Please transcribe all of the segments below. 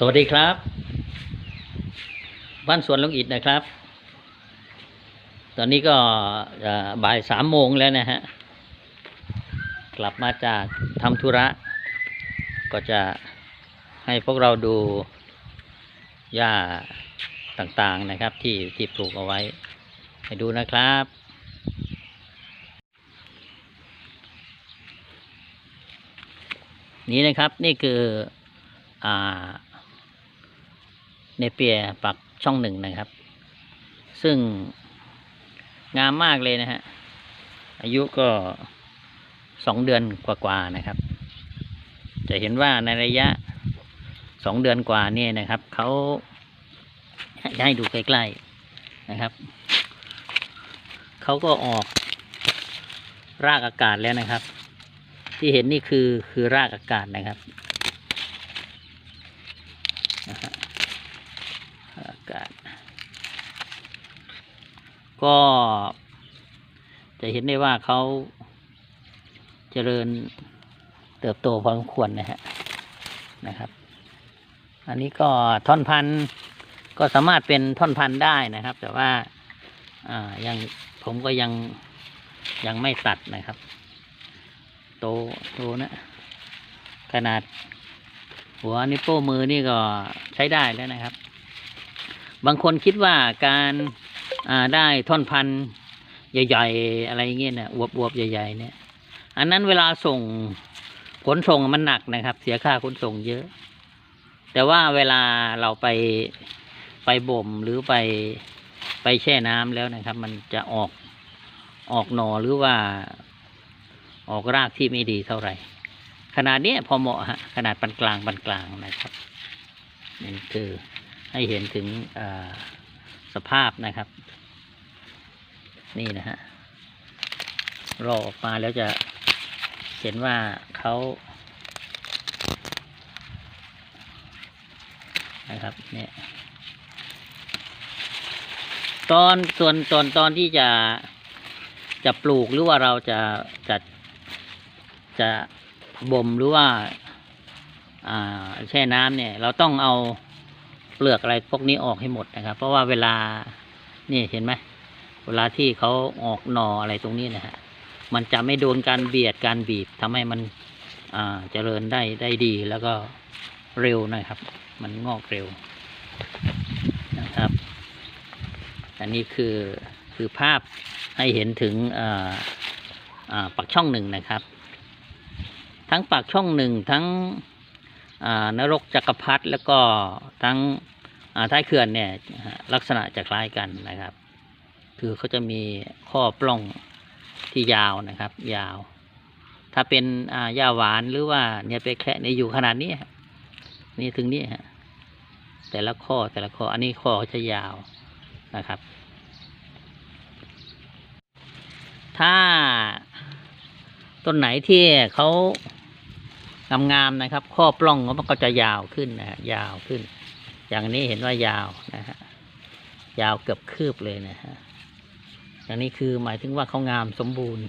สวัสดีครับ บ้านสวนลุงอิดนะครับ ตอนนี้ก็บ่ายสามโมงแล้วนะฮะ กลับมาจากทำธุระ ก็จะให้พวกเราดูหญ้าต่างๆนะครับ ที่ที่ปลูกเอาไว้ให้ดูนะครับ นี่นะครับนี่คืออ่า เนเปียปักช่องหนึ่งนะครับ ซึ่งงามมากเลยนะฮะ อายุก็สองเดือนกว่าๆนะครับ จะเห็นว่าในระยะสองเดือนกว่านี่นะครับเขาจะให้ดูใกล้ๆนะครับเขาก็ออกรากอากาศแล้วนะครับ ที่เห็นนี่คือคือรากอากาศนะครับนะฮะ ก็จะเห็นได้ว่าเขาเจริญเติบโตพอสมควรนะฮะนะครับ อันนี้ก็ท่อนพันธุ์ก็สามารถเป็นท่อนพันธุ์ได้นะครับ แต่ว่าอ่ายังผมก็ยังยังไม่ตัดนะครับ โตโตนะขนาด หัวนิ้วโป้มือนี่ก็ใช้ได้แล้วนะครับ บางคนคิดว่าการได้ท่อนพันธุ์ใหญ่ ๆ อะไรเงี้ยเนี่ยอวบๆใหญ่ ๆ เนี่ย อันนั้นเวลาส่งขนส่งมันหนักนะครับ เสียค่าขนส่งเยอะ แต่ว่าเวลาเราไปไปบ่มหรือไปไปแช่น้ำแล้วนะครับ มันจะออกออกหนอหรือว่าออกรากที่ไม่ดีเท่าไหร่ ขนาดเนี้ยพอเหมาะฮะขนาดปานกลางปานกลางนะครับนี่คือ ให้เห็นถึงสภาพนะครับ นี่นะฮะรอออกมาแล้วจะเห็นว่าเขานะครับเนี่ยตอนส่วนตอนตอนที่จะจะปลูกหรือว่าเราจะจะจะบ่มหรือว่าแช่น้ำเนี่ย เราต้องเอา เปลือกอะไรพวกนี้ออกให้หมดนะครับ เพราะว่าเวลานี่เห็นไหมเวลาที่เขาออกหน่ออะไรตรงนี้นะฮะมันจะไม่โดนการเบียดการบีบทำให้มันอ่าเจริญได้ได้ดีแล้วก็เร็วนะครับ มันงอกเร็วนะครับ อันนี้คือคือภาพให้เห็นถึงอ่าอ่าปักช่องหนึ่งนะครับ ทั้งปากช่องหนึ่งทั้ง นรกจักรพรรดิแล้วก็ทั้งท้ายเขื่อนเนี่ยลักษณะจะคล้ายกันนะครับ คือเขาจะมีข้อปล้องที่ยาวนะครับ ยาว ถ้าเป็นหญ้าหวานหรือว่าเนี่ยไปแค่เนี่ยอยู่ขนาดนี้นี่ถึงนี่ฮะแต่ละข้อแต่ละข้ออันนี้ข้อเขาจะยาวนะครับ ถ้าต้นไหนที่เขา งามๆนะครับ ข้อปล้องมันก็จะยาวขึ้นนะฮะยาวขึ้น อย่างนี้เห็นว่ายาวนะฮะยาวเกือบคืบเลยนะฮะอย่างนี้คือหมายถึงว่าเขางามสมบูรณ์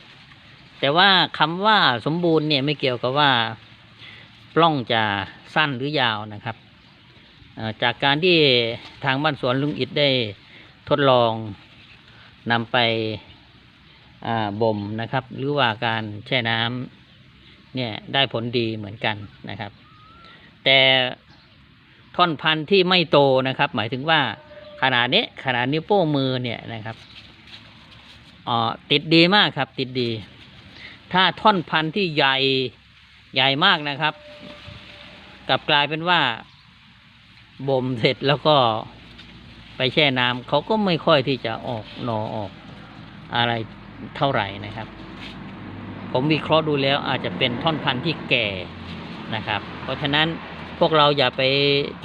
แต่ว่าคำว่าสมบูรณ์เนี่ยไม่เกี่ยวกับว่าปล้องจะสั้นหรือยาวนะครับจากการที่ทางบ้านสวนลุงอิดได้ทดลองนำไปบ่มนะครับ หรือว่าการแช่น้ำ เนี่ยได้ผลดีเหมือนกันนะครับ แต่ท่อนพันธุ์ที่ไม่โตนะครับ หมายถึงว่าขนาดนี้ขนาดนิ้วโป้งมือเนี่ยนะครับอ๋อติดดีมากครับ ติดดี ถ้าท่อนพันธุ์ที่ใหญ่ใหญ่มากนะครับกลับกลายเป็นว่าบ่มเสร็จแล้วก็ไปแช่น้ำเขาก็ไม่ค่อยที่จะออกหนอออกอะไรเท่าไหร่นะครับ ผมวิเคราะห์ดูแล้วอาจจะเป็นท่อนพันธุ์ที่แก่นะครับ เพราะฉะนั้นพวกเราอย่าไป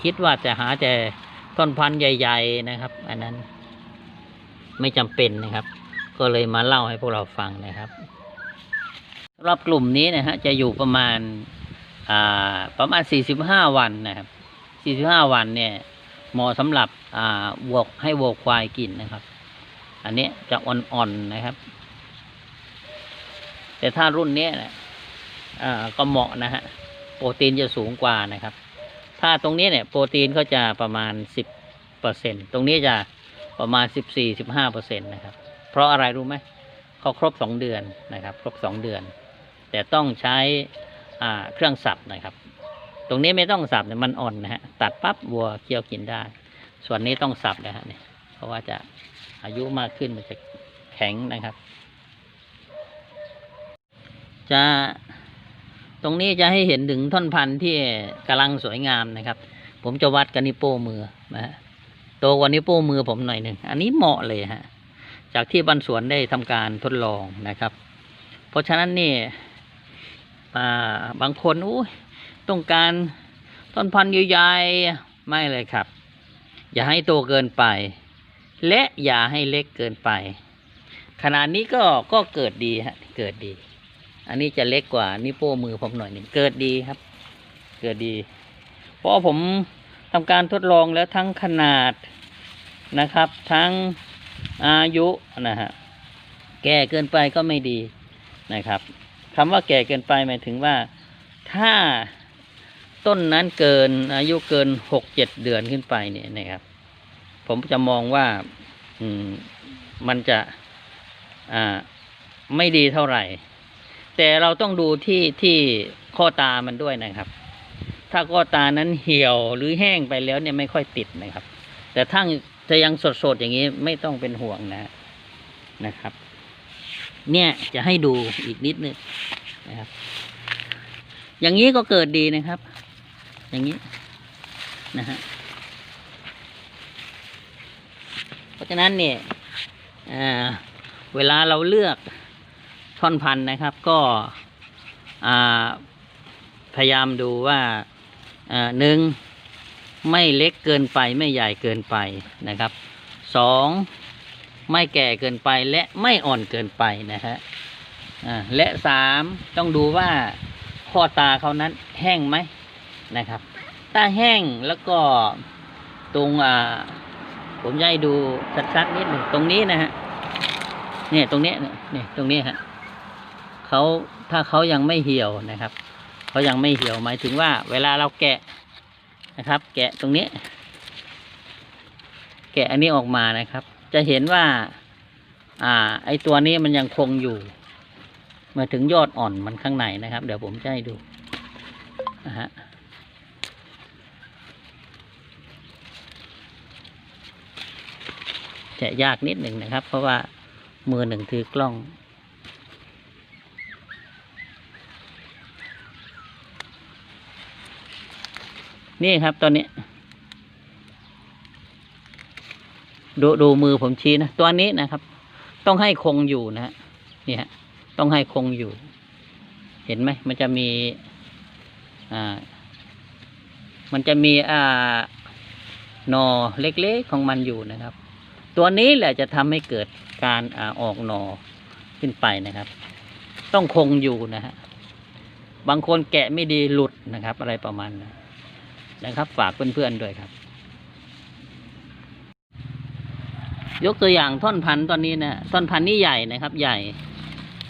คิดว่าจะหาแต่ท่อนพันธุ์ใหญ่ ๆนะครับ อันนั้นไม่จำเป็นนะครับ ก็เลยมาเล่าให้พวกเราฟังนะครับสำหรับกลุ่มนี้นะฮะจะอยู่ประมาณอ่าประมาณ 45 วันนะครับ 45 วันเนี่ยเหมาะสำหรับอ่าวัวให้วัวควายกินนะครับ อันนี้จะอ่อนๆนะครับ แต่ถ้ารุ่นนี้นะอ่าก็เหมาะนะฮะโปรตีนจะสูงกว่านะครับ ถ้าตรงนี้เนี่ยโปรตีนเขาจะประมาณสิบเปอร์เซ็นตรงนี้จะประมาณสิบสี่สิบห้าเปอร์เซ็นตนะครับ เพราะอะไรรู้ไหมเขาครบสองเดือนนะครับ ครบสองเดือน แต่ต้องใช้อ่าเครื่องสับนะครับ ตรงนี้ไม่ต้องสับเนี่ยมันอ่อนนะฮะตัดปั๊บวัวเคี้ยวกินได้ ส่วนนี้ต้องสับนะฮะเนี่ยเพราะว่าจะอายุมากขึ้นมันจะแข็งนะครับ จะตรงนี้จะให้เห็นถึงท่อนพันธุ์ที่กำลังสวยงามนะครับ ผมจะวัดกันนิโป้มือนะฮะโตกว่านิโป้มือผมหน่อยหนึ่งอันนี้เหมาะเลยฮะจากที่บันสวนได้ทำการทดลองนะครับ เพราะฉะนั้นนี่อ่าบางคนอุ้ยต้องการต้นพันธุ์ใหญ่ๆไม่เลยครับ อย่าให้โตเกินไป และอย่าให้เล็กเกินไป ขนาดนี้ก็ก็เกิดดีฮะเกิดดี อันนี้จะเล็กกว่านิ้วโป้มือผมหน่อยหนึ่งเกิดดีครับ เกิดดี เพราะผมทำการทดลองแล้วทั้งขนาดนะครับ ทั้งอายุนะฮะแก่เกินไปก็ไม่ดีนะครับคำว่าแก่เกินไปหมายถึงว่าถ้าต้นนั้นเกินอายุเกินหกเจ็ดเดือนขึ้นไปเนี่ยนะครับ ผมจะมองว่าอืมมันจะอ่าไม่ดีเท่าไหร่ แต่เราต้องดูที่ที่ข้อตามันด้วยนะครับ ถ้าข้อตานั้นเหี่ยวหรือแห้งไปแล้วเนี่ยไม่ค่อยติดนะครับ แต่ถ้าจะยังสดๆอย่างนี้ไม่ต้องเป็นห่วงนะนะครับ เนี่ยจะให้ดูอีกนิดนึงนะครับ อย่างนี้ก็เกิดดีนะครับ อย่างนี้นะฮะเพราะฉะนั้นเนี่ยเวลาเราเลือก ท่อนพันนะครับ ก็พยายามดูว่าหนึ่งไม่เล็กเกินไปไม่ใหญ่เกินไปนะครับสองไม่แก่เกินไปและไม่อ่อนเกินไปนะฮะและสามต้องดูว่าข้อตาเขานั้นแห้งไหมนะครับ ถ้าแห้งแล้วก็ตรงอ่าผมจะให้ดูชัดๆนิดหนึ่งตรงนี้นะฮะเนี่ยตรงเนี้ยเนี่ยเนี่ยตรงนี้ฮะ เขาถ้าเขายังไม่เหี่ยวนะครับเขายังไม่เหี่ยวหมายถึงว่า เวลาเราแกะนะครับ แกะตรงนี้ แกะอันนี้ออกมานะครับ จะเห็นว่า อ่า ไอตัวนี้มันยังคงอยู่มาถึงยอดอ่อนมันข้างในนะครับ เดี๋ยวผมจะให้ดูนะฮะแกะยากนิดหนึ่งนะครับ เพราะว่ามือหนึ่งถือกล้อง นี่ครับตอนนี้ดูดูมือผมชี้นะตัวนี้นะครับ ต้องให้คงอยู่นะฮะนี่ฮะต้องให้คงอยู่ เห็นไหมมันจะมีอ่า มันจะมีอ่าหนอเล็กๆของมันอยู่นะครับ ตัวนี้แหละจะทำให้เกิดการอาออกหนอขึ้นไปนะครับ ต้องคงอยู่นะฮะบางคนแกะไม่ดีหลุดนะครับ อะไรประมาณนั้น นะครับ ฝากเพื่อนๆด้วยครับ ยกตัวอย่างท่อนพันธุ์ตอนนี้นะท่อนพันธุ์นี่ใหญ่นะครับ ใหญ่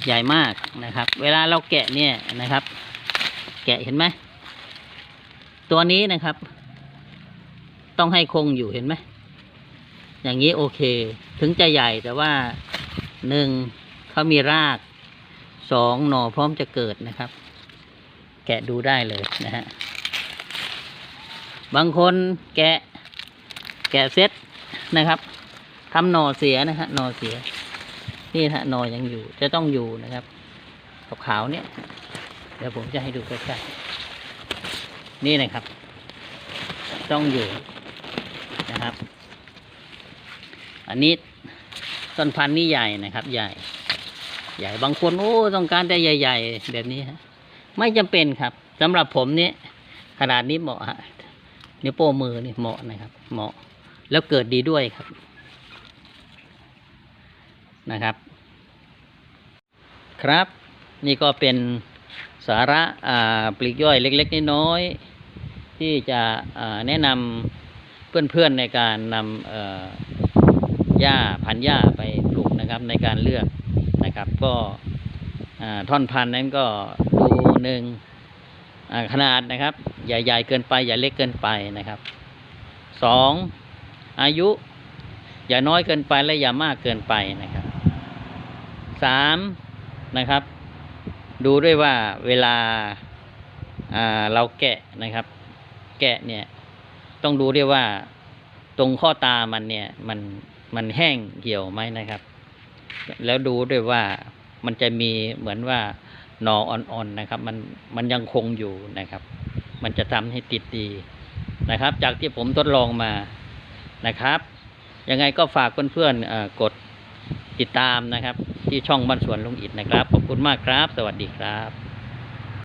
ใหญ่มากนะครับ เวลาเราแกะเนี่ยนะครับ แกะเห็นไหมตัวนี้นะครับ ต้องให้คงอยู่เห็นไหมอย่างนี้โอเค ถึงจะใหญ่แต่ว่าหนึ่งเขามีรากสองหน่อพร้อมจะเกิดนะครับ แกะดูได้เลยนะฮะ บางคนแกะ แกะเซ็ตนะครับทำหน่อเสียนะฮะหน่อเสีย นี่ฮะหน่อยังอยู่จะต้องอยู่นะครับขาวๆเนี่ย เดี๋ยวผมจะให้ดูใกล้ๆนี่นะครับ ต้องอยู่นะครับ อันนี้ต้นพันธุ์นี่ใหญ่นะครับ ใหญ่ ใหญ่บางคนโอ้ต้องการแต่ใหญ่ ๆ แบบนี้ฮะไม่จำเป็นครับสำหรับผมเนี่ยขนาดนี้เหมาะฮะ นิ้วโป้มือนี่เหมาะนะครับ เหมาะแล้วเกิดดีด้วยครับนะครับ ครับ นี่ก็เป็นสาระาปลีกย่อยเล็ก ๆ น้อยๆที่จะแนะนำเพื่อนๆในการนำหญ้าพันหญ้าไปปลูกนะครับในการเลือกนะครับ ก็ท่อนพันนั้นก็ดูหนึ่งขนาดนะครับ อย่าใหญ่เกินไป อย่าเล็กเกินไปนะครับสองอายุ อย่าน้อยเกินไปและอย่ามากเกินไปนะครับสามนะครับ ดูด้วยว่าเวลาเราแกะนะครับ แกะเนี่ยต้องดูด้วยว่าตรงข้อตามันเนี่ยมันมันแห้งเหี่ยวไหมนะครับ แล้วดูด้วยว่ามันจะมีเหมือนว่าหนออ่อนๆนะครับ มันมันยังคงอยู่นะครับ มันจะทำให้ติดดีนะครับ จากที่ผมทดลองมานะครับ ยังไงก็ฝากเพื่อนๆกดติดตามนะครับ ที่ช่องบ้านสวนลุงอิดนะครับ ขอบคุณมากครับ สวัสดีครับ